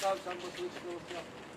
Samstag, dann muss ich los. Ja.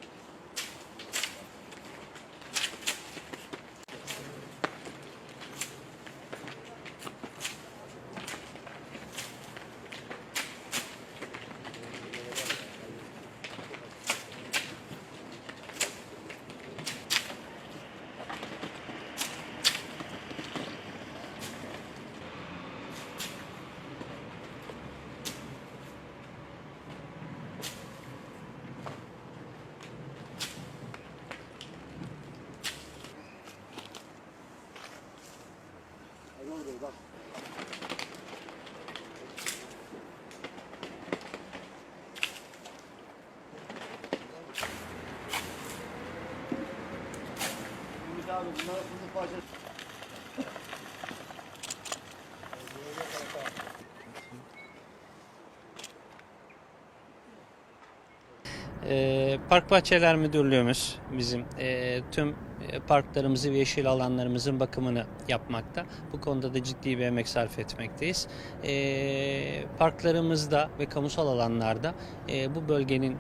Ee, Park Bahçeler Müdürlüğümüz bizim e, tüm e, parklarımızı ve yeşil alanlarımızın bakımını yapmakta. Bu konuda da ciddi bir emek sarf etmekteyiz. Ee, parklarımızda ve kamusal alanlarda e, bu bölgenin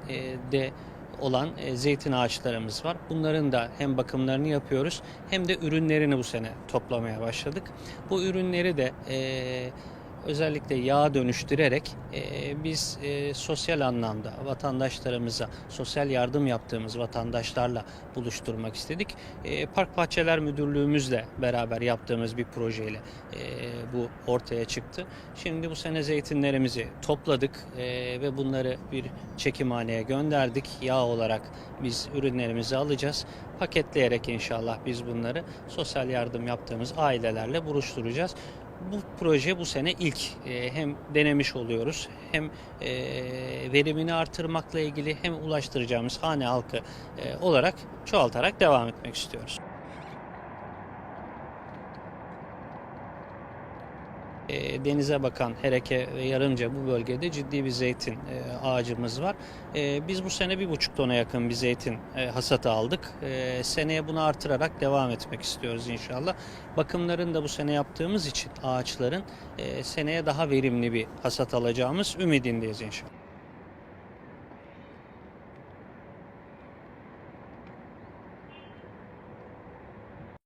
de olan e, zeytin ağaçlarımız var. Bunların da hem bakımlarını yapıyoruz hem de ürünlerini bu sene toplamaya başladık. Bu ürünleri de e, özellikle yağa dönüştürerek e, biz e, sosyal anlamda vatandaşlarımıza sosyal yardım yaptığımız vatandaşlarla buluşturmak istedik. E, Park Bahçeler Müdürlüğümüzle beraber yaptığımız bir projeyle e, bu ortaya çıktı. Şimdi bu sene zeytinlerimizi topladık e, ve bunları bir çekimhaneye gönderdik. Yağ olarak biz ürünlerimizi alacağız. Paketleyerek inşallah biz bunları sosyal yardım yaptığımız ailelerle buluşturacağız bu proje bu sene ilk e, hem denemiş oluyoruz hem e, verimini artırmakla ilgili hem ulaştıracağımız hane halkı e, olarak çoğaltarak devam etmek istiyoruz. Denize bakan Hereke ve Yarımca bu bölgede ciddi bir zeytin e, ağacımız var. E, biz bu sene bir buçuk tona yakın bir zeytin e, hasatı aldık. E, seneye bunu artırarak devam etmek istiyoruz inşallah. Bakımlarını da bu sene yaptığımız için ağaçların e, seneye daha verimli bir hasat alacağımız ümidindeyiz inşallah.